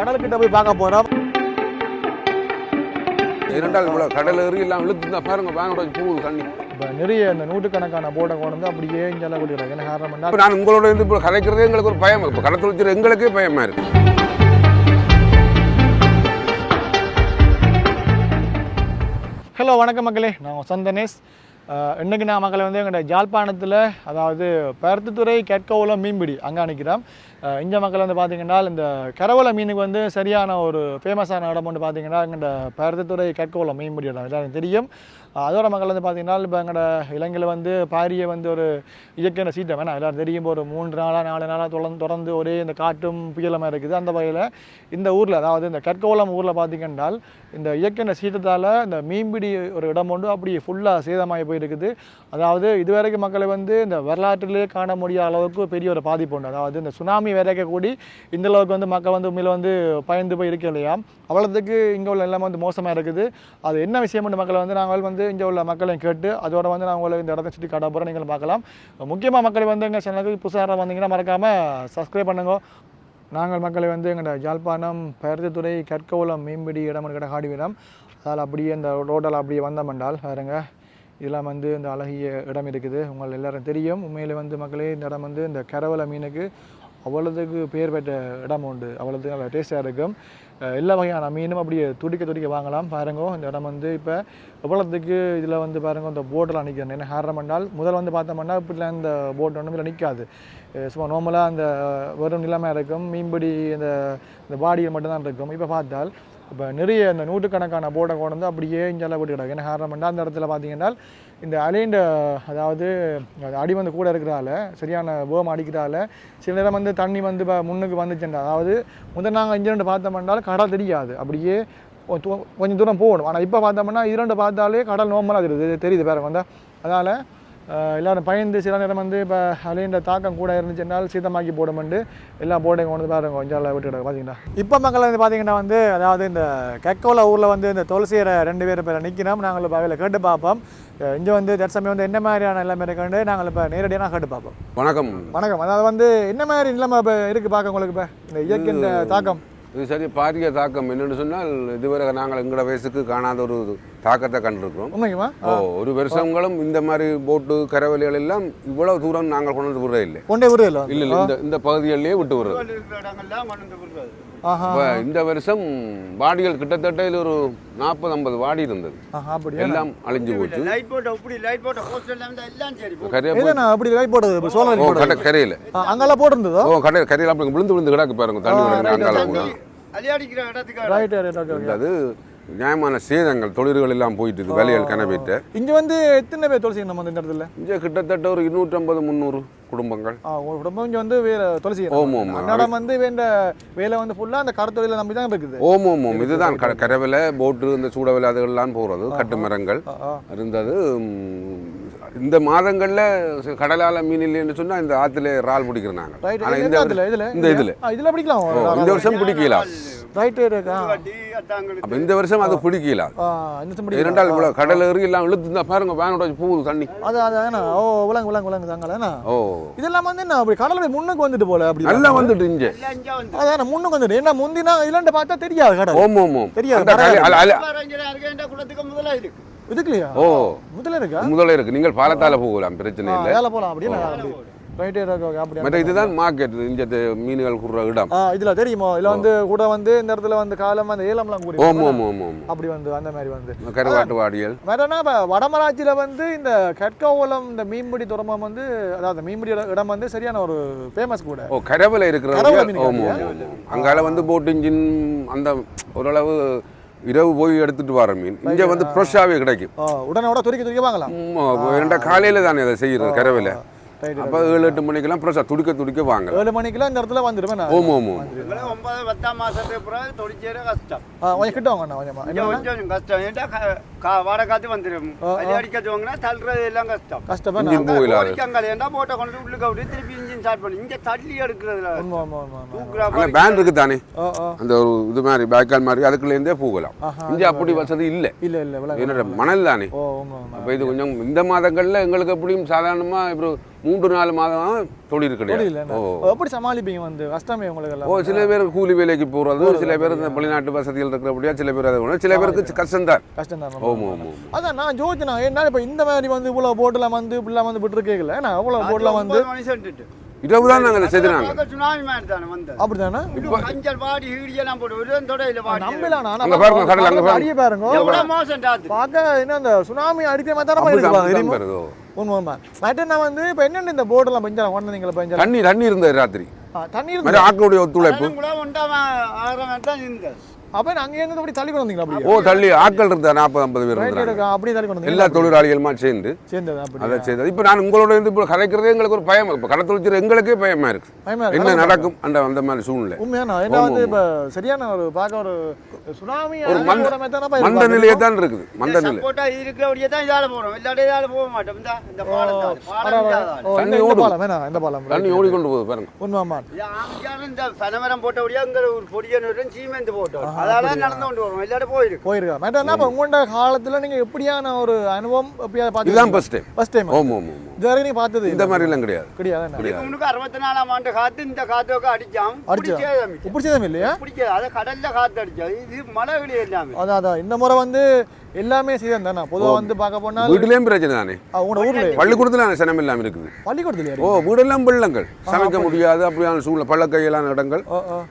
கடலுக்கிட்ட போய் பார்க்க போகிறோம் இரண்டால் இவ்வளோ கடல் ஏறி எல்லாம் இழுத்து பாருங்க வேனோட போகுது தண்ணி. இப்போ நிறைய இந்த நூற்றுக்கணக்கான போட்டை கொண்டு வந்து அப்படியே இங்கெல்லாம் கூட்டிடுறாங்க என்ன காரணம் நான் உங்களோட இருந்து இப்போ கதைக்கிறதே எங்களுக்கு ஒரு பயம். இப்போ கடத்தில் வச்சுரு எங்களுக்கே பயமா இருக்கு. ஹலோ வணக்கம் மக்களே. நான் சந்தனேஷ். அஹ், இன்னைக்கு நான் மக்களை வந்து எங்களோட ஜாழ்ப்பாணத்தில் அதாவது பருத்தித்துறை கெட்கவுல மீன்பிடி அங்கே நிற்கிறோம் இந்த மக்கள் வந்து பார்த்திங்கன்னா இந்த கரவலை மீனுக்கு வந்து சரியான ஒரு ஃபேமஸான இடம் வந்து பார்த்திங்கன்னா எங்களோட பருத்தித்துறை கெட்கவுல மீன்பிடி இடம் எல்லாருக்கும் தெரியும். அதோட மக்கள் வந்து பார்த்திங்கன்னா இப்போ எங்களோட இலங்கையில் வந்து பாரிய வந்து ஒரு இயற்கையான சீட்டம் வேணாம் எல்லாரும் தெரியும் ஒரு மூன்று நாளாக நாலு நாளாக தொடர்ந்து தொடர்ந்து ஒரே இந்த காட்டும் புயலமாக இருக்குது. அந்த வகையில் இந்த ஊரில் அதாவது இந்த கற்கோலம் ஊரில் பார்த்தீங்கன்னா இந்த இயற்கையான சீட்டத்தால் இந்த மீன்பிடி ஒரு இடம் ஒன்று அப்படி ஃபுல்லாக சேதமாகி போயிருக்குது. அதாவது இதுவரைக்கும் மக்களை வந்து இந்த வரலாற்றிலே காண முடியாத அளவுக்கு பெரிய ஒரு பாதிப்பு உண்டு. அதாவது இந்த சுனாமி வரைக்க கூடி இந்த அளவுக்கு வந்து மக்கள் வந்து உண்மையில் வந்து பயந்து போய் இருக்க இல்லையா? அவ்வளோத்துக்கு இங்கே உள்ள எல்லாமே வந்து மோசமாக இருக்குது. அது என்ன விஷயம்னு மக்களை வந்து நாங்கள் வந்து இங்கே உள்ள மக்களையும் கேட்டு அதோட வந்து நான் உங்களை இந்த இடத்த சுற்றி காட்ட போகிறோம் நீங்கள் பார்க்கலாம். முக்கியமாக மக்களை வந்து எங்கள் சேனலுக்கு புதுசாக வந்தீங்கன்னா மறக்காமல் சப்ஸ்கிரைப் பண்ணுங்க. நாங்கள் மக்களை வந்து எங்களோட ஜாழ்ப்பாணம் பருத்தித்துறை கற்கோலம் மீன்பிடி இடம் கிட்ட காடுவிடம் அதால் அப்படியே இந்த ரோட்டில் அப்படியே வந்தமென்றால் பாருங்க. இதெல்லாம் வந்து இந்த அழகிய இடம் இருக்குது. உங்கள் எல்லாரும் தெரியும். உண்மையிலே வந்து மக்களே இந்த இடம் வந்து இந்த கரவலை மீனுக்கு அவ்வளோத்துக்கு பேர் பெற்ற இடம் உண்டு. அவ்வளோதுக்கு நல்லா டேஸ்ட்டாக இருக்கும். எல்லா வகையான மீனும் அப்படியே துடிக்க துடிக்க வாங்கலாம். பாருங்க இந்த இடம் வந்து இப்போ எவ்வளோத்துக்கு இதில் வந்து பாருங்க இந்த போட்டெல்லாம் நிற்கிறேன் என்ன ஹேரம் பண்ணால் முதல் வந்து பார்த்தோம்னா இப்படிலாம் இந்த போட் ஒன்றும் இதில் நிற்காது சும்மா நார்மலாக அந்த வெறும் நிலைமையாக இருக்கும். மீன்பிடி இந்த இந்த பாடியில் மட்டும்தான் இருக்கும். இப்போ பார்த்தால் இப்போ நிறைய இந்த நூற்றுக்கணக்கான போட்டை கொண்டு வந்து அப்படியே இங்கெல்லாம் போட்டு கிடக்கு என்ன ஹேரம் பண்ணால் அந்த இடத்துல பார்த்தீங்கன்னா இந்த அலைண்ட அதாவது அது அடி வந்து கூட இருக்கிறதால சரியான போகம் அடிக்கிறால சில நேரம் வந்து தண்ணி வந்து முன்னுக்கு வந்துச்சுண்டா அதாவது முதல் நாங்கள் இஞ்சிரண்டு பார்த்தோம்னாலும் கடல் தெரியாது. அப்படியே கொஞ்சம் தூரம் போகணும். ஆனால் இப்போ பார்த்தோம்னா இரண்டு பார்த்தாலே கடல் நோம்பலாக தெரியுது தெரியுது பேர வந்தால் அதனால் எல்லாரும் பயந்து சில நேரம் வந்து இப்போ அலைன்ற தாக்கம் கூட இருந்துச்சுனால் சீதமாக்கி போடுமெண்டு எல்லா போட்டையும் கொண்டு வந்து பாருங்க கொஞ்சம் விட்டுட்டு பார்த்தீங்கன்னா இப்போ மக்கள் வந்து பார்த்தீங்கன்னா வந்து அதாவது இந்த கெக்கோல ஊரில் வந்து இந்த துளசியரை ரெண்டு பேர் பேரை நிற்கிறோம் நாங்கள் இப்போ அவையில் கேட்டு பார்ப்போம். இங்கே வந்து தற்சமயம் வந்து என்ன மாதிரியான நிலைமை இருக்குன்னு நாங்கள் இப்போ நேரடியாக கேட்டு பார்ப்போம். வணக்கம். வணக்கம். அதாவது வந்து என்ன மாதிரி நிலைமை இப்போ இருக்குது பார்க்க உங்களுக்கு இப்போ? இந்த இயற்கை இந்த தாக்கம். இது சரி பாரிய தாக்கம் என்னன்னு சொன்னால் இதுவரை நாங்கள் எங்களோட வயசுக்கு காணாத ஒரு தாக்கத்தை கண்டிருக்கிறோம். ஓ ஒரு வருஷங்களும் இந்த மாதிரி போட்டு கரவலிகள் எல்லாம் இவ்வளவு தூரம் நாங்கள் கொண்டு வந்து விடுறே இல்லை கொண்டே விடுதல இல்லை இல்லை இந்த இந்த பகுதிகளிலேயே விட்டு விடுறது. இப்போ இந்த வருஷம் வாடிகள் கிட்டத்தட்ட இது ஒரு நாற்பது ஐம்பது வாடி இருந்தது. ஆஹா அப்படியா? எல்லாம் அழிஞ்சு போச்சு. அப்படி லைட் போட்டது? சோலார் கரையில். அங்கெல்லாம் போட்டிருந்ததோ? ஓ கடை கரையில் அப்படி விழுந்து விழுந்து கிடக்கு பாருங்க தண்ணி அங்கால அது நியாயமான சேதங்கள் தொழில்கள் எல்லாம் போயிட்டு இருக்கு வேலைகள் கனவிட்டு இங்க வந்து எத்தனை பேர் நம்ம வந்து இந்த இடத்துல? இங்கே கிட்டத்தட்ட ஒரு இருநூற்றம்பது முந்நூறு குடும்பங்கள். குடும்பம் இங்க வந்து வேற துளசி ஓம் ஓம். அன்னாடம் வந்து வேண்ட வேலை வந்து ஃபுல்லா அந்த கடத்தொழில நம்பி தான் இருக்குது. ஓம் ஓம் ஓம். இதுதான் கரவில போட்டு இந்த சூடவில அதுகள்லாம் போகிறது கட்டு மரங்கள். இருந்தது. இந்த மாதங்கள்ல கடலால மீன் இல்லைன்னு சொன்னா இந்த ஆத்துல இறால் பிடிக்கிறாங்க ரைட் ஆனா இந்த இதுல? இதுல? இந்த இதுல. இதுல பிடிக்கலாம். இந்த வருஷம் பிடிக்கல ரைட் இருக்கா? அப்ப இந்த வருஷம் அது பிடிக்கல. இரண்டால் இவ்வளவு கடல் ஏறி எல்லாம் இழுத்து பாருங்க வேனோட போகுது தண்ணி. அது அது என்ன? ஓ விலங்கு விலங்கு விலங்கு தாங்களே ஓ. இதெல்லாம் வந்து என்ன அப்படி கடல் முன்னுக்கு வந்துட்டு போல அப்படி நல்லா வந்துட்டு இங்க. எல்லாம் இங்க வந்து. அதான் முன்னுக்கு வந்துட்டு. என்ன முந்தினா இல்லன்னு பார்த்தா தெரியாது கடல். ஓம் ஓம் ஓம். தெரியாது, இதுக்கு இல்லையா ஓ. முதல்ல இருக்கா? முதல்ல இருக்கு. நீங்கள் பாலத்தால போகலாம் பிரச்சனை இல்லை. வேலை போலாம் அப்படியே அப்படி. ரைட் ஓகே அப்படி மற்ற இதுதான் மார்க்கெட் இந்த மீன்கள் குடுற இடம். இதுல தெரியுமோ? இதுல வந்து கூட வந்து இந்த இடத்துல வந்து காலம் அந்த ஏலம்லாம் கூடி ஓம் ஓம் ஓம் ஓம் அப்படி வந்து அந்த மாதிரி வந்து. கருவாட்டு வாடியல் வேற என்ன இப்போ வடமராட்சியில வந்து இந்த கட்கோவலம் இந்த மீன்பிடி துறைமுகம் வந்து அதாவது மீன்பிடி இடம் வந்து சரியான ஒரு ஃபேமஸ் கூட. ஓ கரவல மீன் ஓம். அங்கால வந்து போட் இன்ஜின் அந்த ஓரளவு இரவு போய் எடுத்துட்டு வர மீன். இங்க வந்து ஃப்ரெஷ்ஷாகவே கிடைக்கும். உடனே உடனே துரிக்க துரிக்க வாங்கலாம். ரெண்டா காலையில தானே அதை செய்யறது கரவல? ரைட் அப்போ ஏழு எட்டு மணிக்கெல்லாம் ஃப்ரெஷ்ஷாக துடிக்க துடிக்க வாங்கலாம். ஏழு மணிக்கெல்லாம் இந்த இடத்துல வந்துடுவேன் ஓம் ஓம் ஒன்பது பத்தாம் மாசத்துக்கு பிறகு தொழிற்சேர கஷ்டம். ஆ, கொஞ்சம் கிட்ட வாங்க கொஞ்சமா. கஷ்டம். ஏன்டா க- கா வாடகை காத்து வந்துடும் அலி அடிக்கிறவங்கன்னா தள்ளுறது எல்லாம் கஷ்டம். கஷ்டமா கோழிக்கங்கால ஏன்டா போட்டை கொண்டு உள்ளுக்கு விட்டு திருப்பி இன்ஜின் ஸ்டார்ட் பண்ணி? இங்க தள்ளி எடுக்கிறதுல. பேன் இருக்கு தானே அந்த ஒரு இது மாதிரி பேக்கால் மாதிரி அதுக்குள்ளேருந்தே போகலாம் இங்கே அப்படி வசதி இல்லை. இல்ல இல்ல என்னோட மணல் தானே? அப்போ இது கொஞ்சம் இந்த மாதங்களில் எங்களுக்கு எப்படியும் சாதாரணமாக இப்போ மூன்று நாலு மாதம் தொழில் கிடையாது எப்படி சமாளிப்பீங்க வந்து? கஷ்டமே உங்களுக்கு எல்லாம் ஓ சில பேர் கூலி வேலைக்கு போகிறது சில பேர் இந்த வெளிநாட்டு வசதிகள் இருக்கிறபடியா சில பேர் அதை. சில பேருக்கு கஷ்டம்தான். கஷ்டம் தான் ஓம் ஓம் ஓம் அதான் நான் ஜோதினா என்ன இப்ப இந்த மாதிரி வந்து இவ்வளவு போட்டுல வந்து இப்படிலாம் வந்து விட்டு கேட்கல ஏன்னா அவ்வளவு போட்டுல வந்து. இரவு தான் நாங்கள் செய்தினாங்க. பார்க்க சுனாமி மாதிரி தானே வந்தது. அப்படிதானே மஞ்சள் பாடி ஈடியெல்லாம் போட்டு ஒரு தொடையில பாடி நம்பலாம் ஆனா அங்க பாருங்க, கடல் அங்க பாருங்க. அடியே பாருங்க. எவ்வளவு மோசம் ராத்திரி. பார்க்க என்ன அந்த சுனாமி அடிக்கிற மாதிரி தானே அப்படிதான் இருக்கு அப்படிதான் பாருங்க. வருதோ. உண்மை உண்மை மற்ற நான் வந்து இப்போ என்னென்ன இந்த போர்டெல்லாம் பெஞ்சலாம் கொண்டீங்களா பெஞ்சலாம் தண்ணி தண்ணி இருந்தது ராத்திரி. தண்ணி இருக்கு ஆக்களுடைய ஒத்துழைப்பு. ஜனங்களும் உண்டாம ஆகிற மாதிரி தான் இருந்தது. அப்போ அங்கே இருந்து அப்படி தள்ளி கொண்டு வந்தீங்களா ஓ தள்ளி. ஆட்கள் இருந்தா நாற்பது ஐம்பது பேர் இருந்தாங்க. அப்படியே தள்ளி கொண்டு எல்லா தொழிலாளிகளுமா சேர்ந்து. சேர்ந்தது? அப்படி அதை செய்தது இப்போ நான் உங்களோட இருந்து இப்போ கதைக்கிறதே எங்களுக்கு ஒரு பயம். இப்போ கடை தொழிற்சிற எங்களுக்கே பயமா இருக்கு. பயமா என்ன நடக்கும் அந்த அந்த மாதிரி சூழ்நிலை. உண்மையான ஏன்னா வந்து இப்போ சரியான ஒரு பார்க்க ஒரு சுனாமி ஒரு மந்த- மந்த நிலையே தான் இருக்குது. மந்த நிலை. சப்போட்டா இருக்கிறபடியே தான் இதால போறோம். இல்லாட்டி இதால போக மாட்டோம். இந்த- இந்த பாலம் தண்ணி இந்த ஓடும். பாலம் வேணா இந்த பாலம். தண்ணி ஓடிக்கொண்டு போகுது பாருங்க. உண்மைமா இது ஆங்கியாலும் இந்த பனைமரம் போட்டபடியே அங்க ஒரு பொடியனூரும் சீமெந்து போட்டோம். அதால நடந்து கொண்டு வரும். இல்லாட்டி போயிருக்கு. போயிருக்கா? மற்ற என்ன இப்போ உங்களோட காலத்துல நீங்க எப்படியான ஒரு அனுபவம் எப்படியாவது இதுதான் பார்த்து ஃபர்ஸ்ட் டைம் ஃபர்ஸ்ட் டைம் ஓம் ஓம் ஓம் இது வரைக்கும் நீங்க பார்த்தது இந்த மாதிரி எல்லாம் கிடையாது. அறுபத்தி நாலாம் ஆண்டு காத்து இந்த காத்துக்கு அடிச்சாம் அடிச்சா? பிடிச்சே இப்படி செய்தமே இல்லையா? பிடிக்காது அதை கடல்ல காத்து அடிச்சது இது மழை வெளி எல்லாமே அதான் அதான். இந்த முறை வந்து எல்லாமே சீதன் தானே பொதுவா வந்து பார்க்க போனால் வீட்டிலேயும் பிரச்சனை தானே? உங்களோட ஊர்ல. பள்ளிக்கூடத்துல சனம் இல்லாமல் இருக்குது. பள்ளிக்கூடத்துல ஓ வீடெல்லாம் வெள்ளங்கள் சமைக்க முடியாது அப்படியான சூழ்நிலை. பள்ளக்கையிலான இடங்கள்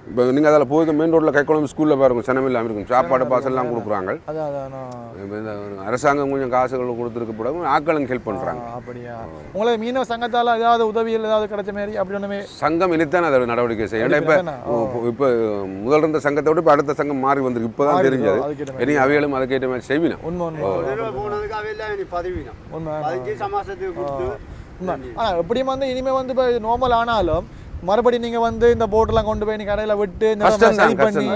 இப்போ நீங்கள் அதில் போய் மெயின் ரோட்டில் கைக்குளம் ஸ்கூலில் பாருங்க சனம் இல்லாமல் இருக்கும். சாப்பாடு பாசெல்லாம் கொடுக்குறாங்க. அரசாங்கம் கொஞ்சம் காசுகள் கொடுத்துருக்க போட ஆக்களும் ஹெல்ப் பண்ணுறாங்க ஆ, அப்படியா. உங்களுக்கு மீனவ சங்கத்தால ஏதாவது உதவிகள் ஏதாவது கிடைச்ச மாதிரி அப்படி ஒண்ணுமே சங்கம் இனித்தான் அதை நடவடிக்கை செய்யும். இப்போ இப்போ முதல் இருந்த சங்கத்தை விட இப்போ அடுத்த சங்கம் மாறி வந்திருக்கு. இப்போ தான் மாறி தெரிஞ்சது. இனி அவைகளும் அதுக்கேற்ற மாதிரி செய்வினா உண்மை உண்மை போனதுக்கு அதுக்கு சமாசத்துக்கு கொடுத்து எப்படியும் வந்து இனிமே வந்து இப்போ நார்மல் ஆனாலும் மறுபடியும் நீங்க வந்து இந்த போட்டெல்லாம் கொண்டு போய் நீ கடையில விட்டு சரி பண்ணி.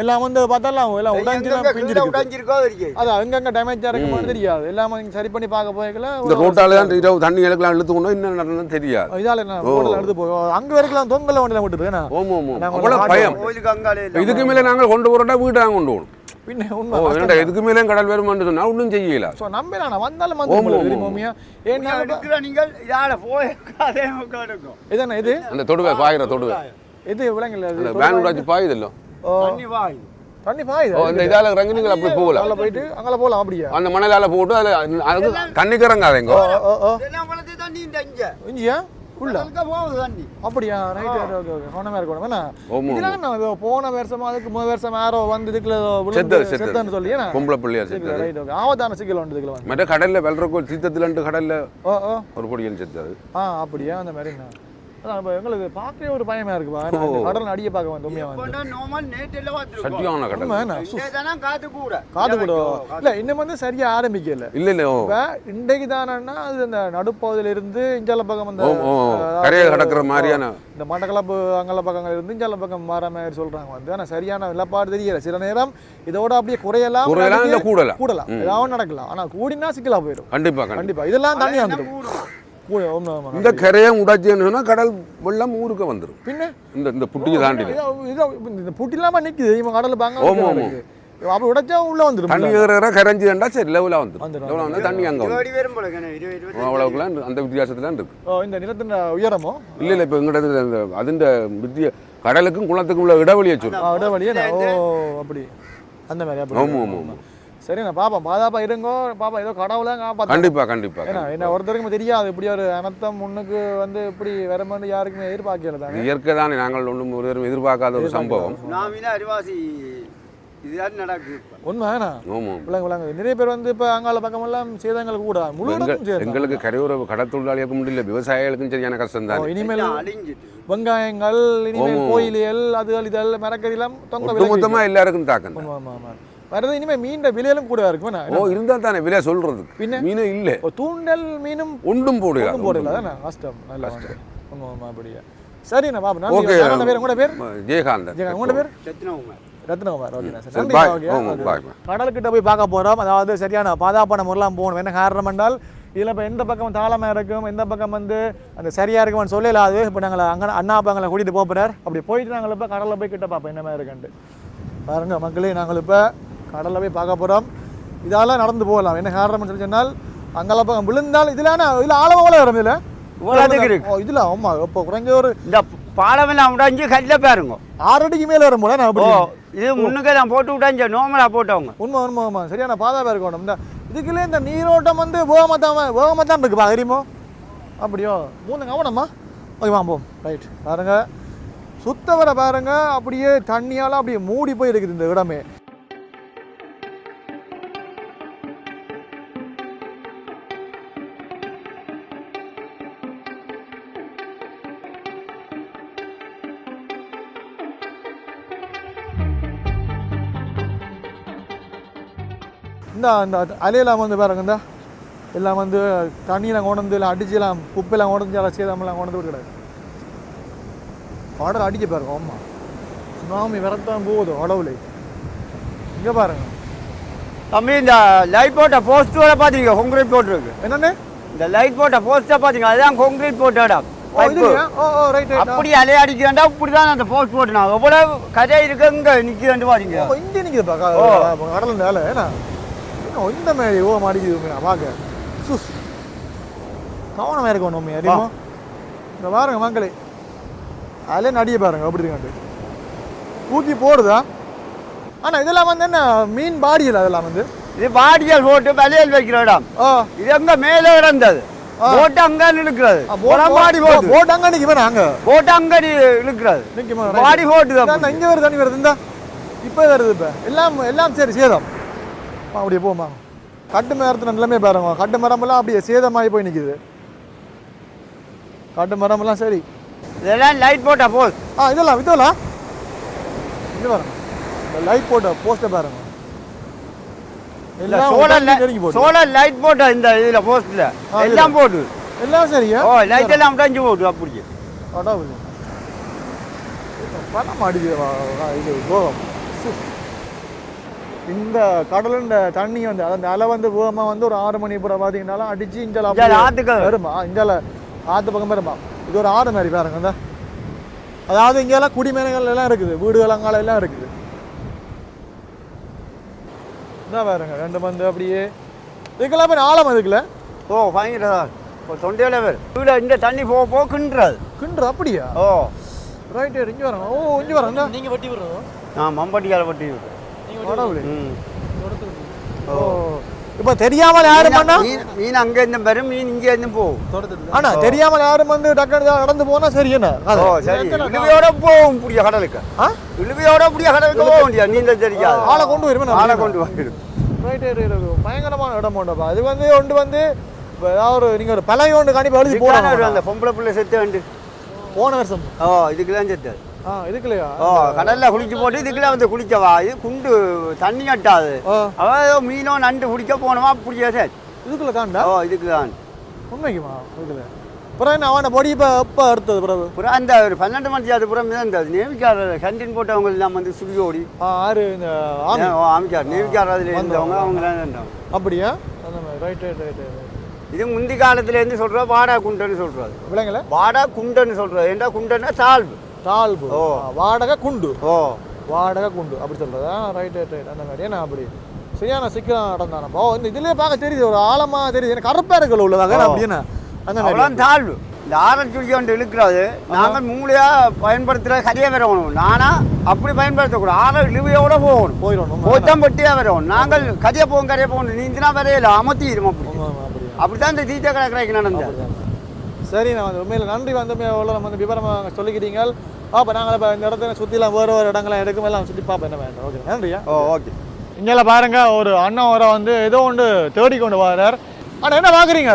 எல்லாம் வந்து பார்த்தாலாம் எல்லாம் கீழே பிஞ்சிருக்கு உடைஞ்சிருக்கோ இருக்கு அது அங்கங்க டேமேஜா இருக்குமான்னு தெரியாது எல்லாம் நீங்க சரி பண்ணி பார்க்க போய்க்கல இந்த ரோட்டால தான் இரவு தண்ணி இழக்கலாம் இழுத்து கொண்டு என்ன நடந்ததுன்னு தெரியாது இதால என்ன போட்டல எடுத்து போய் அங்க வரைக்கும் தொங்கல நாங்க அங்காலே இல்லை இதுக்கு மேலே நாங்கள் கொண்டு போகிறோம்னா வீட்டாங்க கொண்டு போகணும் பின்ன உண்மை என்னடா இதுக்கு மேலே கடல் வருமானு சொன்னால் ஒன்றும் செய்யல ஸோ நம்பினா நான் வந்தாலும் வந்து. தெரியுமோமியா ஏன்னா எடுக்கிற நீங்கள் இதால போய் அதே முக்கம் எடுக்கும் இதானே இது அந்த தொடுவை பாயிர தொடுவை இது விலங்குல அது அந்த வேன் விடாச்சு பாயுதல்லோ ஓ தண்ணி வாய் தண்ணி பாயுது ஓ இந்த இதால இறங்கி நீங்கள் அப்படி போகலாம் அதில் போயிட்டு அங்கே போகலாம் அப்படியா அந்த மணலால போட்டு அதில் அது தண்ணிக்கு இறங்காதேங்க தண்ணி இந்த இங்க அப்படியா? ரைட் ஓகே ஓகே கவனமாக இருக்கணும் நான் இதோ போன வருஷமா அதுக்கு முதல் வருஷம் யாரோ வந்து செத்தது, செத்தது. செத்தன்னு சொல்லி ஏன்னா பொம்பளை பிள்ளையார் செத்தது ரைட் ஓகே ஆபத்தான சிக்கல் உண்டு வந்து. மற்ற கடல்ல ஓ ஓ. ஒரு பொடியன் செத்தது. ஆ அப்படியா? அந்த மாதிரி அதான் எங்களுக்கு பார்க்கவே ஒரு பயமா இருக்குப்பா இந்த கடல் அடிய பார்க்க வந்து உண்மையா வந்து. கொண்டா நோமல் நேற்று எல்லாம் பார்த்துருக்கோம் சட்டியான கடல். காத்து கூட. காது கூட. இல்ல இன்னும் வந்து சரியா ஆரம்பிக்கல. இல்ல இன்றைக்கு தானன்னா அது அந்த நடுப்பகுதியில இருந்து இஞ்சால பக்கம் அந்த கரையை கடக்கிற மாதிரியான இந்த மட்டக்களப்பு அங்கல பக்கங்கள் இருந்து இஞ்சால பக்கம் மாற மாதிரி சொல்றாங்க வந்து. ஆனா சரியான நிலப்பாடு தெரியல. சில நேரம் இதோட அப்படியே குறையலாம் குறையலாம் இல்ல கூடலாம். கூடலாம். ஏதாவது நடக்கலாம். ஆனா கூடினா சிக்கலா போயிடும். கண்டிப்பா கண்டிப்பா. இதெல்லாம் தண்ணி வந்துடும். கூட. இந்த கரையை உடைச்சுன்னு சொன்னா கடல் வெள்ளம் ஊருக்கு வந்துடும் பின்ன? இந்த இந்த புட்டிக்கு தாண்டி இந்த புட்டி இல்லாம நிக்குது. இவன் கடல பாங்க ஓம், ஓம், அப்ப உடைச்சா உள்ள வந்துடும் தண்ணி ஏற கரைஞ்சி வேண்டா சரி லெவலா வந்துடும் வந்துடும். லெவலா வந்து தண்ணி அங்க இருபத்தி அவ்வளவுக்குலாம் அந்த வித்தியாசத்துல இருக்கு. ஓ, இந்த நிலத்தின் உயரமோ? இல்ல இல்ல இப்ப எங்கிட்ட இந்த அதிண்ட வித்திய கடலுக்கும் குளத்துக்கும் உள்ள இடைவெளியை சொல்லும் இடைவெளியே ஓ அப்படி. அந்த மாதிரி அப்படி. ஆமா ஆமா ஆமா. சரி நான் பாப்போம் பாதாப்பா இருங்கோ. பாப்பா ஏதோ கடவுளா காப்பாத்து கண்டிப்பா கண்டிப்பா ஏன்னா என்ன ஒருத்தருக்கும் தெரியாது இப்படி ஒரு அனர்த்தம் முன்னுக்கு வந்து இப்படி வரமான்னு யாருக்குமே எதிர்பார்க்கல தானே? இயற்கை தானே நாங்கள் ஒன்றும் ஒருவரும் எதிர்பார்க்காத ஒரு சம்பவம். நாமினா அரிவாசி இதுதான் நடக்குது. உண்மை நிறைய பேர் வந்து இப்போ அங்கால பக்கம் எல்லாம் சேதங்கள் கூட முழு எங்களுக்கு கரையோர கடத்தொழிலாளியாக்க முடியல விவசாயிகளுக்கும் சரியான கஷ்டம் தான். இனிமேல் வெங்காயங்கள் இனிமேல் ஆமா. கோயிலியல் அதுகள் இதெல் மரக்கறிலாம் ஒட்டுமொத்தமா எல்லாருக்கும் தாக்கம் வருது இனிமே மீன் விலையிலும் கூட இருக்கும்? ஓ இருந்தா தானே விலை சொல்றதுக்கு. பின்ன? மீனே இல்ல. தூண்டல் மீனும் ஒன்றும் போடுக ஒன்றும் போடல தானே கஷ்டம் நல்ல கஷ்டம் அப்படியா. சரிண்ணா ஓகே. என்ன பேர்? உங்களோட பேர்? ஜெயகாந்தன். ஜெகன் உங்களோட பேர்? Ratnakumar. Sir bye. Okay. Oh bye. பார்க்க போகிறோம் அதாவது சரியான பாதாப்பான முறைலாம் போகணும். என்ன காரணம் என்றால் இதில் இப்போ எந்த பக்கம் தாளமாக இருக்கும் எந்த பக்கம் வந்து அந்த சரியாக இருக்கும்னு சொல்லலாது இப்போ நாங்கள் அங்கே அண்ணா அப்பா எங்களை கூட்டிகிட்டு போகிறார் அப்படி போயிட்டு நாங்கள் இப்போ கடலில் போய் கிட்ட பார்ப்போம். என்ன மாதிரி இருக்குன்ட்டு. பாருங்க மக்களே நாங்கள் இப்போ கடலில் போய் பார்க்க போகிறோம் இதால நடந்து போகலாம். என்ன காரணம்னு சொல்லி சொன்னால் அங்கே பக்கம் விழுந்தால் இதில் இதில் ஆழமாக வரும் இதில்? இவ்வளோத்துக்கு இருக்கு. இதுல ஆமா இப்போ குறைஞ்ச ஒரு இந்த பாலமெல்லாம் உடைஞ்சு கல்ல பாருங்க. ஆறு அடிக்கு மேல வரும் போல நான் இது முன்னுக்கு தான் போட்டு விட்டாங்க நார்மலா போட்டவங்க. உண்மை உண்மை உண்மை. சரியான பாதுகாப்பு இருக்கணும். இந்த இதுக்குள்ளே இந்த நீரோட்டம் வந்து வேகமாக தான் வேகமாக தான் இருக்குப்பா தெரியுமோ? அப்படியோ மூணு கவனம்மா ஓகே வாம்போம் ரைட் பாருங்க. சுத்த வர பாருங்க. அப்படியே தண்ணியால அப்படியே மூடி போய் இருக்குது இந்த இடமே. இந்த அந்த அலையெல்லாம் வந்து பாருங்க இந்த. எல்லாம் வந்து தண்ணியெல்லாம் கொண்டு வந்து எல்லாம் அடிச்சுலாம் குப்பையெல்லாம் கொண்டு எல்லாம் சேதமெல்லாம் கொண்டு கிடையாது ஆர்டர் அடிக்க பாருங்க ஆமா சுனாமி வரத்தான் போகுது அளவுல இங்கே பாருங்க. தம்பி இந்த லைட் போட்ட போஸ்டோட பாத்தீங்க கொங்கிரீட் போட்டுருக்கு. என்னண்ணே? இந்த லைட் போட்ட போஸ்டை பாத்தீங்க அதுதான் கொங்கிரீட் போட்ட இடம். அப்படி அலையடிக்க வேண்டாம் இப்படிதான் அந்த போஸ்ட் போட்டுனாங்க எவ்வளவு கதை இருக்கு இங்க நிக்குதுன்னு பாத்தீங்க. ஓ இங்கே நிற்குதுப்பா ஓ. கடல் மேலே இன்னும் இந்த மாதிரி ஓ மாடிக்குது பார்க்க சுஸ். கவனமாக இருக்கணும் உண்மை அறியுமோ இந்த பாருங்க மக்களே அதிலே நடிய பாருங்க அப்படி இருக்காண்டு தூக்கி போடுதா? ஆனா இதெல்லாம் வந்து என்ன மீன் பாடியில் அதெல்லாம் வந்து? இது பாடியல் போட்டு வலையல் வைக்கிற இடம். இது எங்க மேல கிடந்தது போட்டு அங்க இழுக்கிறது பாடி போட்டு போட் அங்க வேணாம் அங்க போட்டு அங்க இழுக்கிறது பாடி போட்டு இங்க வருது தண்ணி வருது இந்தா. இப்போ வருது இப்போ. எல்லாம் எல்லாம் சரி சேதம். அப்படியே போமா கட்டு மரத்து நிலைமை பாருங்க கட்டு மரமெல்லாம் அப்படியே சேதமாகி போய் நிற்குது கட்டு மரமெல்லாம் சரி. இதெல்லாம் லைட் போட்ட போஸ்ட் ஆ இதெல்லாம் இதெல்லாம். இது பாருங்க. லைட் போட்ட போஸ்ட்டை பாருங்க. சோலார் சோலார் லைட் போட்ட இந்த இதுல போஸ்ட்ல. எல்லாம் போட்டு எல்லாம் சரியா ஓ லைட் எல்லாம் உடைஞ்சு போட்டு அப்படியே. அடாவுது பணம் அடிக்குது இது கோபம் இந்த கடல் இந்த தண்ணி வந்து அந்த அலை வந்து வேகமாக வந்து ஒரு ஆறு மணி பூரா பார்த்தீங்கன்னாலும் அடிச்சு இஞ்சால இஞ்சால ஆத்துக்கு. வருமா? இஞ்சால ஆத்து பக்கம் வருமா? இது ஒரு ஆறு மாதிரி பாருங்க இந்த. அதாவது இங்கெல்லாம் குடிமேனங்கள் எல்லாம் இருக்குது வீடுகள் அங்கால எல்லாம் இருக்குது. இதான் பாருங்க ரெண்டு மந்து அப்படியே. இதுக்கெல்லாம் பேர் ஆழம் அதுக்குல ஓ பயங்கர. இப்போ தொண்டையில பேர் வீடு இந்த தண்ணி போக போக கிண்டுறது. கிண்டு அப்படியா? ஓ. ரைட் இங்கே வராங்க ஓ இங்கே வராங்க நீங்க வட்டி விடுறோம் நான் மம்பட்டியால பட்டி கடவுளே ம் ஓ இப்போ தெரியாமல் யாரும் பண்ணா மீன் மீன் அங்க இருந்து வரும் மீன் இங்க இருந்து போகும். ஆனா தெரியாமல் யாரும் வந்து டக்குனு நடந்து போனா சரி என்ன? ஓ சரி. இழுவையோட போகும் புடிய கடலுக்கு. இழுவையோட புடிய கடலுக்கு போக முடியாது நீந்தல் தெரியாது. ஆளை கொண்டு வருமே ஆளை கொண்டு வந்துடும். பயங்கரமான இடம் உண்டப்பா. அது வந்து ஒன்று வந்து ஏதாவது ஒரு நீங்க ஒரு பழைய ஒன்று கண்டிப்பா எழுதி போடணும் அந்த பொம்பளை பிள்ளை செத்து வேண்டு. போன வருஷம். ஓ இதுக்குலாம் செத்து ஆ இதுக்குலையா ஓ கடல்ல குளிச்சு போட்டு இதுக்குலாம் வந்து குளிக்கவா? இது குண்டு தண்ணி கட்டாது. அவன் ஏதோ மீனோ நண்டு பிடிக்க போனவா பிடிக்காது இதுக்குள்ள தாண்டா? ஓ இதுக்கு தான் உண்மைக்குமா? இதுல அப்புறம் என்ன அவனை பொடி இப்போ எப்போ எடுத்தது பிறகு? புறம் அந்த ஒரு பன்னெண்டு மணி அது புறம் தான் இந்த நேவிக்காரர் கண்டின் போட்டவங்க எல்லாம் வந்து ஆ ஆறு இந்த ஆமி. ஆமிக்கார். நேவிக்காரர் அதில் இருந்தவங்க அவங்களாம் இருந்தாங்க அப்படியா? ரைட் ரைட் ரைட் இது முந்தி காலத்துல இருந்து சொல்ற வாடா குண்டன்னு சொல்றது. விலங்கல? வாடா குண்டன்னு சொல்றது. ஏண்டா குண்டன்னா தாழ்வு. ஆ, வாடகை குண்டு. ஓ. வாடகை குண்டு. அப்படி சொல்றதா? ரைட் ரைட் ரைட் அந்த மாதிரி ஏன்னா அப்படி. சரியான சிக்கல் நடந்தானப்பா இந்த இதுலயே பார்க்க தெரியுது. ஒரு ஆழமா தெரியுது. எனக்கு கருப்பா இருக்கல உள்ளதாக. அப்படின்னா அந்த தாழ்வு. இந்த சுழி கொண்டு இழுக்கிறது நாங்கள் மூளையா பயன்படுத்துகிற சரியா வரணும் நானா அப்படி பயன்படுத்தக்கூடாது. ஆரல் இழுவையோட போகணும். போயிடணும். போத்தம் பட்டியா வரணும் நாங்கள் கதையை போகும் கரையை போகணும் நீந்தினா வரையில அமர்த்திடும் அப்படி. அப்படிதான் இந்த தீத்த கடை கடைக்கு நடந்தது சரி நான் வந்து உண்மையில் நன்றி வந்து எவ்வளோ நம்ம வந்து விவரமாக சொல்லிக்கிறீங்க பாப்பா நாங்கள் இப்போ இந்த இடத்துல சுற்றிலாம் வேறு வேறு இடங்கள்லாம் எடுக்கும் எல்லாம் சுற்றி பார்ப்போம் என்ன வேண்டாம் ஓகே நன்றியா ஓ ஓகே. இங்கே பாருங்க ஒரு அண்ணன் வர வந்து ஏதோ ஒன்று தேடி கொண்டு வரார் ஆனால் என்ன பார்க்குறீங்க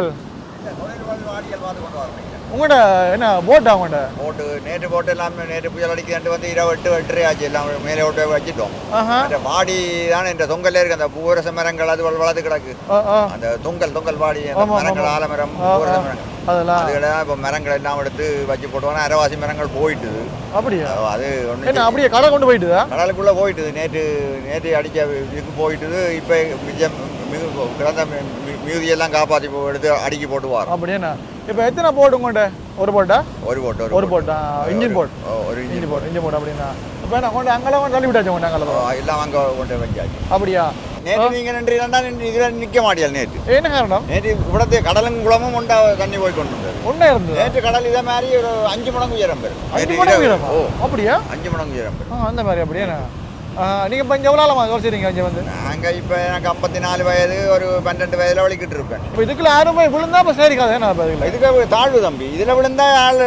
உங்கள்கிட்ட என்ன போட்டா உங்கள்கிட்ட போட்டு நேற்று போட்டு எல்லாமே நேற்று புயல் அடிக்குதுன்ட்டு வந்து இரவு எட்டு எட்டரை ஆச்சு. எல்லாம் மேலே விட்டு வச்சுட்டோம். அந்த வாடி தானே இந்த தொங்கல்ல இருக்கு. அந்த பூவரச மரங்கள் அது வள- வளர்த்து கிடக்கு. அந்த தொங்கல் தொங்கல் வாடி மரங்கள். ஆலமரம் ஆ. மரங்கள். அதெல்லாம். இப்போ மரங்கள் எல்லாம் எடுத்து வச்சு போட்டோன்னா அரைவாசி மரங்கள் போயிட்டுது. அப்படியா? அது ஒன்று அப்படியே கடை கொண்டு போயிட்டுதா? கடலுக்குள்ளே போயிட்டுது. நேற்று நேற்று அடிக்க இதுக்கு போயிட்டுது. இப்போ மிச்சம் மிகு கிடந்த மியூதியெல்லாம் காப்பாற்றி எடுத்து அடிக்கி போட்டுவார். அப்படியாண்ணா இப்போ எத்தனை போட்டு உங்கள்கிட்ட ஒரு போட்டா ஒரு போட்டு ஒரு போட்டா இன்ஜின் போட் ஒரு இன்ஜின் போட் இன்ஜின் போட் அப்படின்னா இப்போ நான் கொண்டு அங்கெல்லாம் கொண்டு தள்ளி விட்டாச்சு கொண்டு அங்கெல்லாம்? எல்லாம் அங்கே கொண்டு வச்சாச்சு. அப்படியா? நேற்று நீங்கள் நின்றீங்கன்னா இதில் நிற்க மாட்டியா நேற்று? என்ன காரணம்? நேற்று இவ்வளோத்தே கடலும் குளமும் உண்டா தண்ணி போய் கொண்டு உண்டா இருந்தது? நேற்று கடல் இதே மாதிரி ஒரு அஞ்சு மடங்கு உயரம் பெரும் அஞ்சு மடங்கு உயரம்? ஓ. அப்படியா? அஞ்சு மடங்கு உயரம் அந்த மாதிரி அப்படியே? நீங்கள் இப்போ இங்கே எவ்வளோ ஆளமா யோசிக்கிறீங்க இங்கே வந்து? நாங்கள் இப்போ எனக்கு ஐம்பத்தி நாலு வயது ஒரு பன்னெண்டு வயதில் வலிக்கிட்டு இருப்பேன். இப்போ இதுக்குள்ள யாருமே விழுந்தா இப்போ சரிக்காது இதுல இதுக்கு தாழ்வு தம்பி. இதில் விழுந்தா ஆள்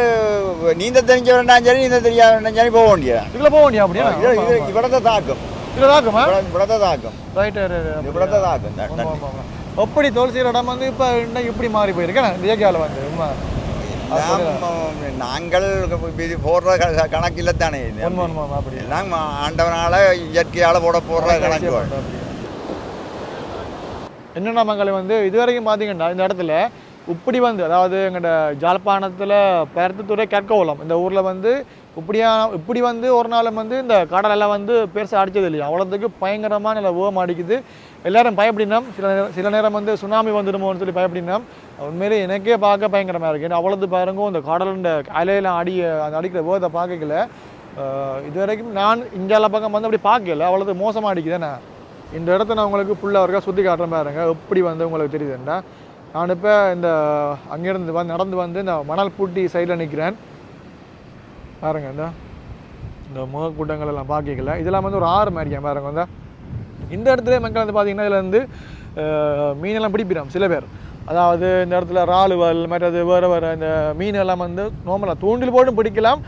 நீந்த தெரிஞ்ச வேண்டாம் சரி நீந்த தெரியாத வேண்டாம் சரி போக வேண்டியது? இதுல போக வேண்டியா அப்படியா? இவ்வளோத்த தாக்கும். இதில் தாக்குமா? இவ்வளோத்த தாக்கும். ரைட் இவ்வளோத்த தாக்கும். எப்படி தோல் இடம் வந்து இப்போ இன்னும் இப்படி மாறி போயிருக்கேன் ஏரியாவில் வந்து நாங்கள் இது போடுற கணக்கில் தானே எல்லாம் ஆண்டவனால இயற்கையால் போட போடுற கணக்கு என்னென்ன மக்களை வந்து இது வரைக்கும் பார்த்தீங்கன்னா இந்த இடத்துல இப்படி வந்து அதாவது எங்கள்ட ஜாழ்ப்பாணத்தில் பருத்தித்துறை கற்கோலம் இந்த ஊரில் வந்து இப்படியா இப்படி வந்து ஒரு நாளும் வந்து இந்த கடலெல்லாம் வந்து பெருசாக அடிச்சது இல்லையா? அவ்வளோத்துக்கு பயங்கரமாக நல்ல ஓம் அடிக்குது. எல்லாரும் பயப்படினோம். சில நேரம் சில நேரம் வந்து சுனாமி வந்துடுமோன்னு சொல்லி பயப்படினோம். உண்மையிலே எனக்கே பார்க்க பயங்கரமாக இருக்குது ஏன்னா அவ்வளோது பாருங்க இந்த கடலுண்ட அலையெல்லாம் அடி அந்த அடிக்கிற போதை பார்க்கல இது வரைக்கும் நான் இந்தியாவில் பக்கம் வந்து அப்படி பார்க்கல. அவ்வளோது மோசமாக அடிக்குதுண்ணே இந்த இடத்த நான் உங்களுக்கு ஃபுல்லாக இருக்கா சுற்றி காட்டுறேன் பாருங்க. எப்படி வந்து உங்களுக்கு தெரியுதுண்டா நான் இப்போ இந்த அங்கேருந்து வந்து நடந்து வந்து இந்த மணல் பூட்டி சைடில் நிற்கிறேன் பாருங்க இந்த இந்த முகக்கூட்டங்கள் எல்லாம் பார்க்கல இதெல்லாம் வந்து ஒரு ஆறு மாதிரியா பாருங்க வந்து இந்த இடத்துல மக்கள் வந்து பார்த்தீங்கன்னா இதில் வந்து மீனெல்லாம் பிடிப்பிடும் சில பேர். அதாவது இந்த இடத்துல இறாலுவல் மற்றது வேறு வேறு இந்த மீன் எல்லாம் வந்து நார்மலாக தூண்டில் போட்டும் பிடிக்கலாம்.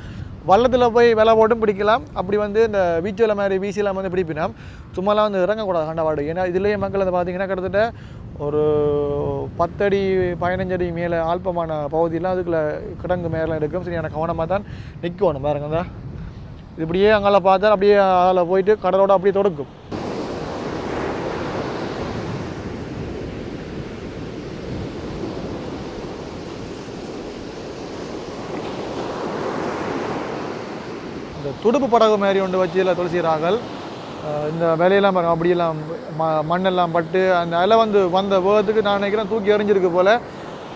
வள்ளத்தில் போய் விலை போட்டும் பிடிக்கலாம். அப்படி வந்து இந்த பீச்சில் மாதிரி வீசிலாம் வந்து பிடிப்பினா சும்மாலாம் வந்து இறங்கக்கூடாது கண்டவாடு ஏன்னா இதுலேயே மக்கள் வந்து பார்த்தீங்கன்னா கிட்டத்தட்ட ஒரு பத்தடி பதினஞ்சடி மேலே ஆல்பமான பகுதியெல்லாம் அதுக்குள்ளே கிடங்கு மேலே இருக்கும் சரியான கவனமாக தான் நிற்கணும் பாருங்க தான் இது இப்படியே அங்கெல்லாம் பார்த்தா அப்படியே அதில் போயிட்டு கடலோட அப்படியே தொடுக்கும் இந்த துடுப்பு படகு மாதிரி ஒன்று வச்சு இதில் துளசிறார்கள் இந்த வேலையெல்லாம் பாருங்கள் அப்படியெல்லாம் ம மண்ணெல்லாம் பட்டு அந்த இலை வந்து வந்த வேகத்துக்கு நான் நினைக்கிறேன் தூக்கி எறிஞ்சிருக்கு போல்.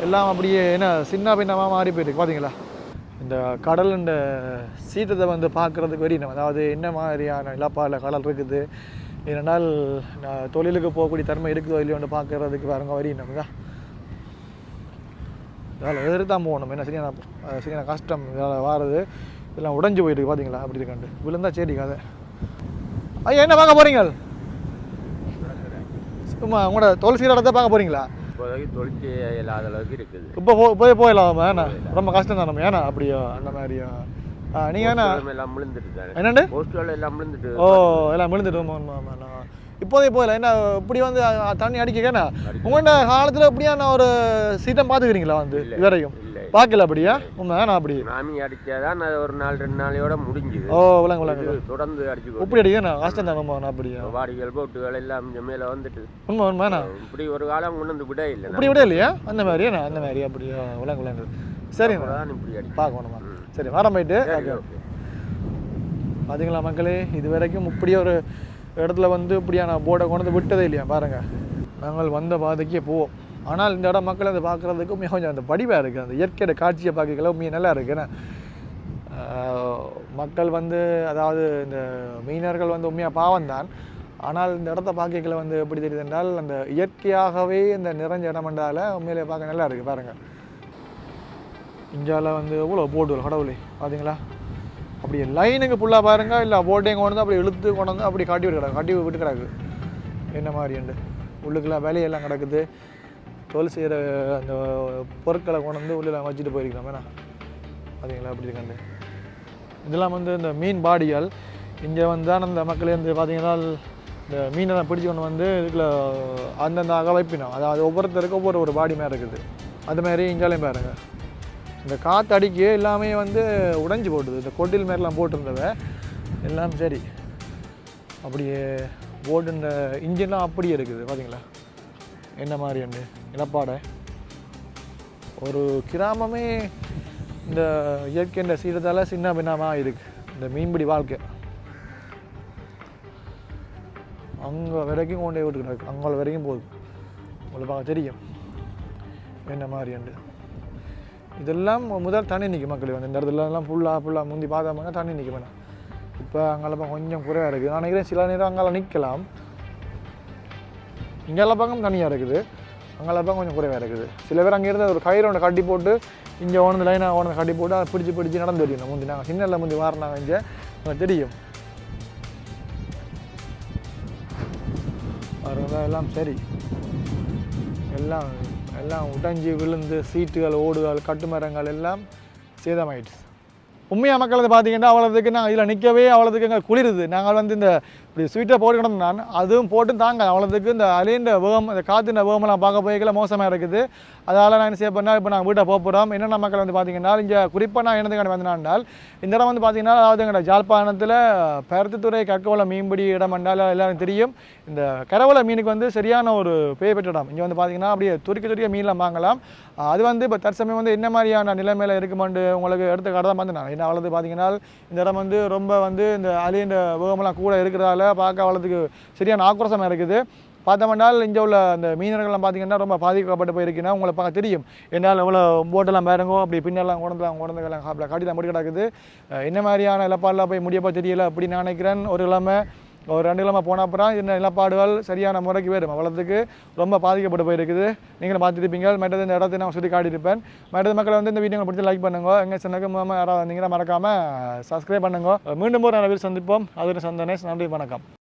எல்லாம் அப்படியே என்ன சின்ன பின்னமாக மாறி போயிருக்கு பார்த்தீங்களா இந்த கடல் இந்த சீற்றத்தை வந்து பார்க்குறதுக்கு வெறினோம் அதாவது என்ன மாதிரியான இழப்பால் கடல் இருக்குது? ஏனென்றால் நான் தொழிலுக்கு போகக்கூடிய தன்மை இருக்குதோ இல்லையோன்னு பார்க்குறதுக்கு பாருங்க வெறினோம் தான் இதால் எதிர்த்தான் போகணும். என்ன சரியான சரியான கஷ்டம் இதால் வாரது. இதெல்லாம் உடைஞ்சு போயிருக்கு பார்த்தீங்களா அப்படி இருக்காண்டு விழுந்தா சரி கதை. ஐயா என்ன பார்க்க போறீங்க? சும்மா உங்களோட துளசி இடத்த பார்க்க போறீங்களா? இப்போதைக்கு தொழிற்சி இல்லாத அளவுக்கு இருக்குது. இப்போ போய் போயிடலாம் ஏன்னா? ரொம்ப கஷ்டம் தான் நம்ம ஏன்னா? அப்படியா அந்த மாதிரியா? நீங்கள் எல்லாம் விழுந்துட்டு என்னண்டு? போஸ்டுகள் எல்லாம் விழுந்துட்டு ஓ எல்லாம் விழுந்துட்டு இப்போதே போயில என்ன இப்படி வந்து தண்ணி அடிக்கேண்ணா உங்கள்கிட்ட காலத்தில் இப்படியான ஒரு சீட்டம் பார்த்துக்கிறீங்களா வந்து இல்லை. பார்க்கல அப்படியா? உண்மை நான் அப்படி. சுனாமி அடிச்சாதான் அது ஒரு நாள் ரெண்டு நாளையோட முடிஞ்சுது. ஓ விளங்க விளங்க. தொடர்ந்து அடிச்சு இப்படி அடிக்கண்ணா கஷ்டம் தான் நான் அப்படியா? வாடிகள் போட்டுகள் எல்லாம் இங்க மேல வந்துட்டு. உண்மை உண்மைண்ணா இப்படி ஒரு காலம் கொண்டு வந்து விட இல்லை. இப்படி விட இல்லையா? அந்த மாதிரியா நான்? அந்த மாதிரி அப்படியா? விளங்க விளங்க. தான் இப்படி அடி பார்க்கணுமா சரி வர போயிட்டு. பார்த்தீங்களா மக்களே? இது வரைக்கும் இப்படி ஒரு இடத்துல வந்து இப்படியான போர்டை கொண்டு விட்டதே இல்லையா? பாருங்க. நாங்கள் வந்த பாதைக்கே போவோம். ஆனால் இந்த இடம் மக்கள் அதை பார்க்குறதுக்கு உண்மையாக கொஞ்சம் அந்த படிவாக இருக்குது அந்த இயற்கையோட காட்சியை பார்க்கல உண்மையாக நல்லா இருக்கு. மக்கள் வந்து அதாவது இந்த மீனவர்கள் வந்து உண்மையாக பாவம் தான். ஆனால் இந்த இடத்த பார்க்கல வந்து எப்படி தெரியுது என்றால் அந்த இயற்கையாகவே இந்த நிறைஞ்ச இடம் என்றால் உண்மையிலே பார்க்க நல்லா இருக்குது பாருங்கள் இந்தியாவில் வந்து எவ்வளோ போட்டு கடவுளே. பார்த்தீங்களா அப்படி லைனுக்கு ஃபுல்லாக பாருங்க. இல்லை போட்டையும் கொண்டு வந்து அப்படி இழுத்து கொண்டு வந்து அப்படி காட்டி விட்டு கிடக்கு காட்டி விட்டு கிடக்கு என்ன மாதிரி உண்டு? உள்ளுக்கெல்லாம் வேலையெல்லாம் கிடக்குது. தொழில் செய்கிற அந்த பொருட்களை கொண்டு வந்து உள்ளே வச்சுட்டு போயிருக்கிறோம். வேணா பார்த்தீங்களா? அப்படி இருக்காண்டு. இதெல்லாம் வந்து இந்த மீன் பாடிகள். இங்கே வந்து தான் அந்த மக்கள் வந்து பார்த்தீங்கன்னா இந்த மீனெல்லாம் பிடிச்சு கொண்டு வந்து இதுக்குள்ள அந்தந்த அகவைப்பினம் அதாவது ஒவ்வொருத்தருக்கும் ஒவ்வொரு ஒரு பாடி மாதிரி இருக்குது. அது மாதிரி இங்காலையும் பாருங்க. இந்த காற்று அடிக்க எல்லாமே வந்து உடைஞ்சு போட்டுது. இந்த கொட்டில் மாரிலாம் போட்டிருந்தவ எல்லாம் சரி. அப்படியே போட்டு இந்த இன்ஜின்லாம் அப்படியே இருக்குது. பார்த்தீங்களா? என்ன மாதிரி உண்டு இழப்பாடை ஒரு கிராமமே இந்த இயற்கை இந்த சீரத்தால் சின்ன பின்னமாக இருக்குது இந்த மீன்பிடி வாழ்க்கை. அங்கே வரைக்கும் கொண்டே விட்டுக்கிட்டு அங்கே வரைக்கும் போகுது. உங்களுக்கு பார்க்க தெரியும். என்ன மாதிரி உண்டு இதெல்லாம் முதல் தண்ணி நிற்கும் மக்கள். வந்து இந்த இடத்துலலாம் ஃபுல்லாக ஃபுல்லாக முந்தி பார்த்தாமங்க தண்ணி நிற்க வேணாம் இப்போ அங்கெல்லாம் கொஞ்சம் குறைவாக இருக்குது நான் நினைக்கிறேன் சில நேரம் அங்கெல்லாம் நிற்கலாம் இங்கெல்லாம் பக்கம் தனியாக இருக்குது. அங்கெல்லாம் பக்கம் கொஞ்சம் குறைவாக இருக்குது. சில பேர் அங்கே இருந்து ஒரு கயிறு ஒன்று கட்டி போட்டு இங்கே ஓனது லைனாக ஓனது கட்டி போட்டு அதை பிடிச்சி பிடிச்சி நடந்து தெரியும் முந்தி நாங்கள் சின்னல முந்தி வாரினாங்க இங்கே. உங்களுக்கு தெரியும். எல்லாம் சரி. எல்லாம் எல்லாம் உடைஞ்சி விழுந்து சீட்டுகள் ஓடுகள் கட்டுமரங்கள் எல்லாம் சேதமாயிடுச்சு. உண்மையாக மக்கள் வந்து பார்த்தீங்கன்னா அவ்வளோதுக்கு நாங்கள் இதில் நிற்கவே அவ்வளோதுக்கு எங்கள் குளிருது. நாங்கள் வந்து இந்த இப்படி ஸ்வீட்டை போட்டு நான் அதுவும் போட்டு தாங்க. அவ்வளோதுக்கு இந்த அலையின் வேகம் இந்த காற்றின் வேகமெல்லாம் பார்க்க போய்க்கல மோசமாக இருக்குது. அதனால் நான் என்ன செய்ய பண்ணால் இப்போ நாங்கள் வீட்டை போக போகிறோம் என்னென்ன மக்கள் வந்து பார்த்தீங்கன்னா இங்கே குறிப்பாக நான் என்னதுக்காண்டி வந்தேன்னால் இந்த இடம் வந்து பார்த்தீங்கன்னா அதாவது எங்களோட ஜாழ்ப்பாணத்தில் பருத்தித்துறை கக்கவள மீன்பிடி இடம் என்றால் எல்லாரும் தெரியும். இந்த கரவள மீனுக்கு வந்து சரியான ஒரு பெயர் பெற்ற இடம். இங்கே வந்து பார்த்தீங்கன்னா அப்படியே துருக்கி துருக்கிய மீன்லாம் வாங்கலாம். அது வந்து இப்போ தற்சமயம் வந்து என்ன மாதிரியான நிலைமையில் இருக்குமாண்டு உங்களுக்கு எடுத்து கடை தான் வந்து நான். என்ன அவ்வளோது பார்த்தீங்கன்னா இந்த இடம் வந்து ரொம்ப வந்து இந்த அலியின் வேகமெல்லாம் கூட இருக்கிறதால பார்க்க வளத்துக்கு சரியான ஆக்ரோஷமாக இருக்குது. பார்த்தோம்னால் இங்கே உள்ள அந்த மீனர்கள்லாம் பார்த்தீங்கன்னா ரொம்ப பாதிக்கப்பட்டு போயிருக்கீங்கன்னா உங்களை பார்க்க தெரியும். என்னால் எவ்வளோ போட்டெல்லாம் பாருங்கோ அப்படி பின்னெல்லாம் கொண்டலாம் குழந்தைகள்லாம் காப்பில் காட்டி தான் முடி கிடக்குது என்ன மாதிரியான இழப்பாடெல்லாம் போய் முடியப்போ தெரியல அப்படின்னு நான் நினைக்கிறேன். ஒரு கிழமை ஒரு ரெண்டு கிழமை போன அப்புறம் இந்த நிலப்பாடுகள் சரியான முறைக்கு வரும் வளத்துக்கு ரொம்ப பாதிக்கப்பட்டு போயிருக்குது. நீங்களும் பார்த்துருப்பீங்க. மற்றது இந்த இடத்தை நான் சுற்றி காட்டியிருப்பேன். மற்றது மக்களை வந்து இந்த வீடியோ பிடிச்சி லைக் பண்ணுங்க. எங்கள் சொன்னக்கு மூலமாக யாராவது வந்தீங்கன்னா மறக்காமல் சப்ஸ்கிரைப் பண்ணுங்க. மீண்டும் ஒரு நல்ல பேர் சந்திப்போம். அது சந்தனேஷ் நன்றி வணக்கம்.